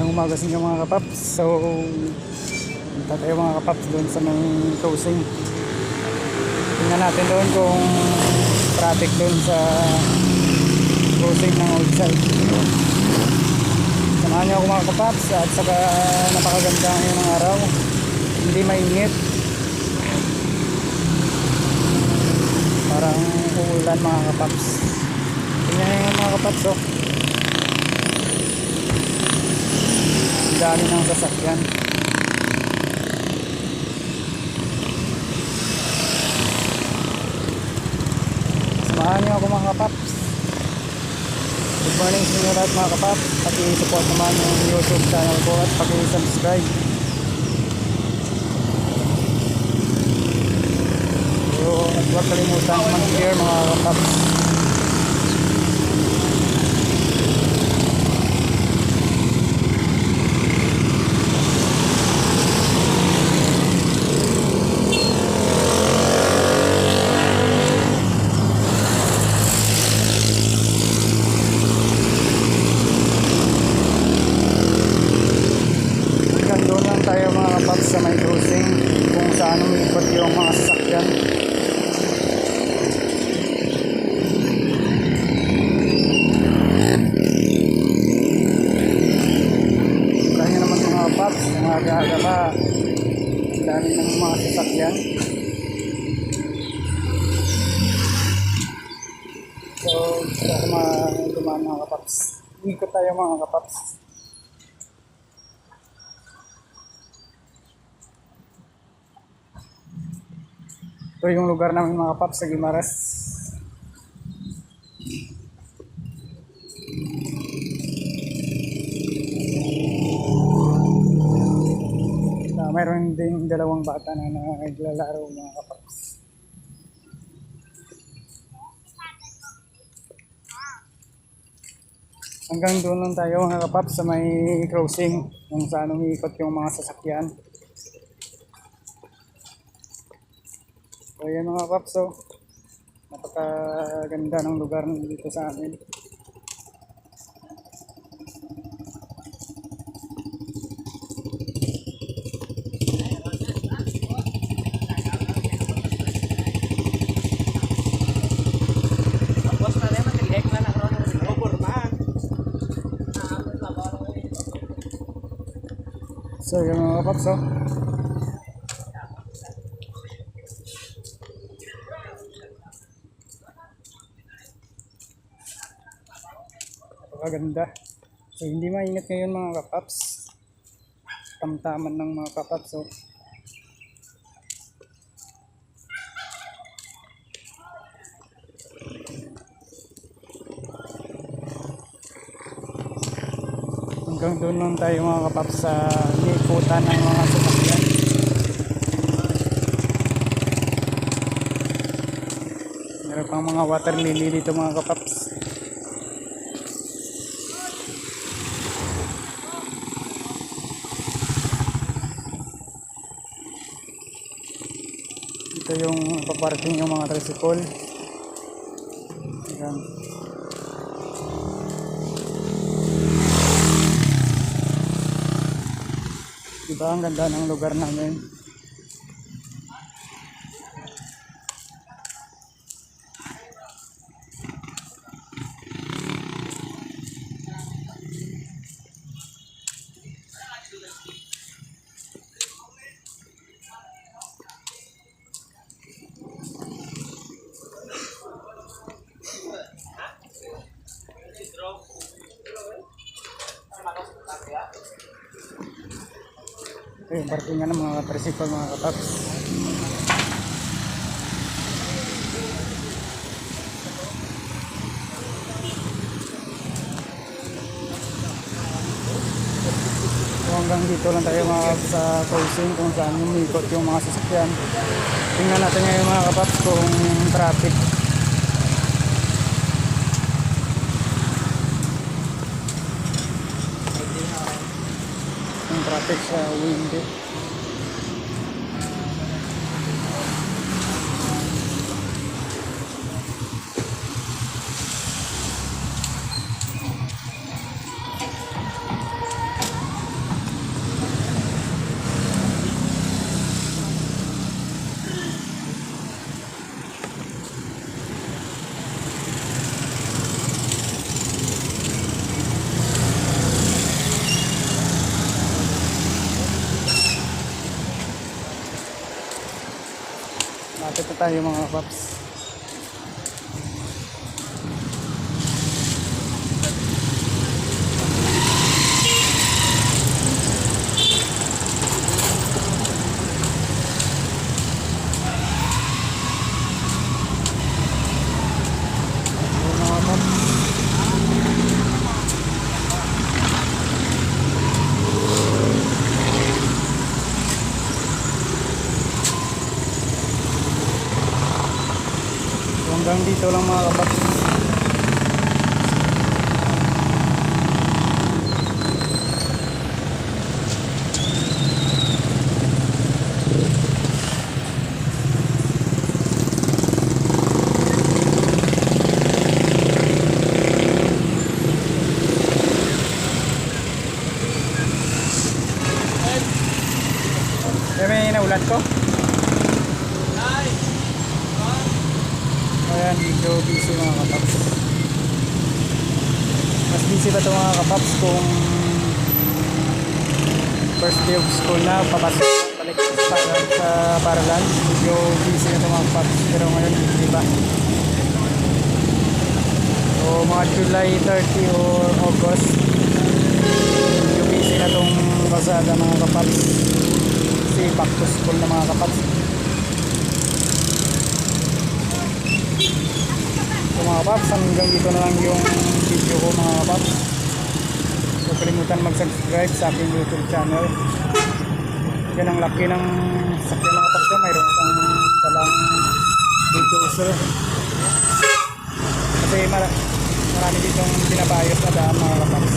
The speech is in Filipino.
Magandang umaga sa inyo mga kapaps. So, punta tayo mga kapaps doon sa may closing. Tingnan natin doon kung traffic doon sa closing ng old side. Samahan niyo ako mga kapaps at saka napakaganda ngayon ng araw. Hindi mainit. Parang uulan mga kapaps. Tingnan yung mga kapaps oh. Dami ng sasakyan. Samahan niyo ako mga kapaps. Good morning sa inyo lahat mga kapaps. Paki-support naman yung YouTube channel ko at paki-subscribe. So, huwag kalimutan mag-share mga kapaps. Mga sasakyan. So, gusto ko dumaan mga kapaps. Ikot tayo mga kapaps. Ito yung lugar namin mga paps sa Gimaras. Uh, mayroon din dalawang bata na naglalaro mga kapaps. Hanggang doon lang tayo mga kapaps sa may crossing kung saan umiikot yung mga sasakyan. So yan mga paps, so napakaganda ng lugar dito sa amin. Tapos na naman, nag-hek na na karoon ng robor man. So yan mga paps, so napakaganda. So hindi mainit ngayon mga kapaps. Tamtaman ng mga kapaps, so hanggang doon lang tayo mga kapaps sa liputan ng mga sasakyan. Meron pang mga water lily dito mga kapaps. Ito yung paparking yung mga tricycle. Ayan. Diba ang ganda ng lugar namin. Ito yung parkingan ng mga tricycle mga kataps. So hanggang dito lang tayo mga sa closing kung saan umikot yung mga sasakyan. Tingnan natin ngayon mga kapaps kung traffic. Traffic sa windy. Tayo mga kapaps. Yung mga kapaps. So, hanggang dito lang mga kapaps. Eh, may naulat ko? Ayan, medyo busy mga kapaps. Mas busy ba ito mga kapaps kung first day of school na, papasok balik sa paralan. Medyo busy na ito mga kapaps. Pero ngayon, hindi ba? So, mga July 30 or August, medyo busy na itong kasada mga kapaps. Kasi back to school na mga kapaps. So mga paps, hanggang dito na lang yung video ko mga paps. Huwag kalimutan mag-subscribe sa aking YouTube channel. Yan ang laki ng sakyan mga paps. Mayroon kang dalang bulldozer. Kasi mar marami ditong pinabayos na daan mga paps.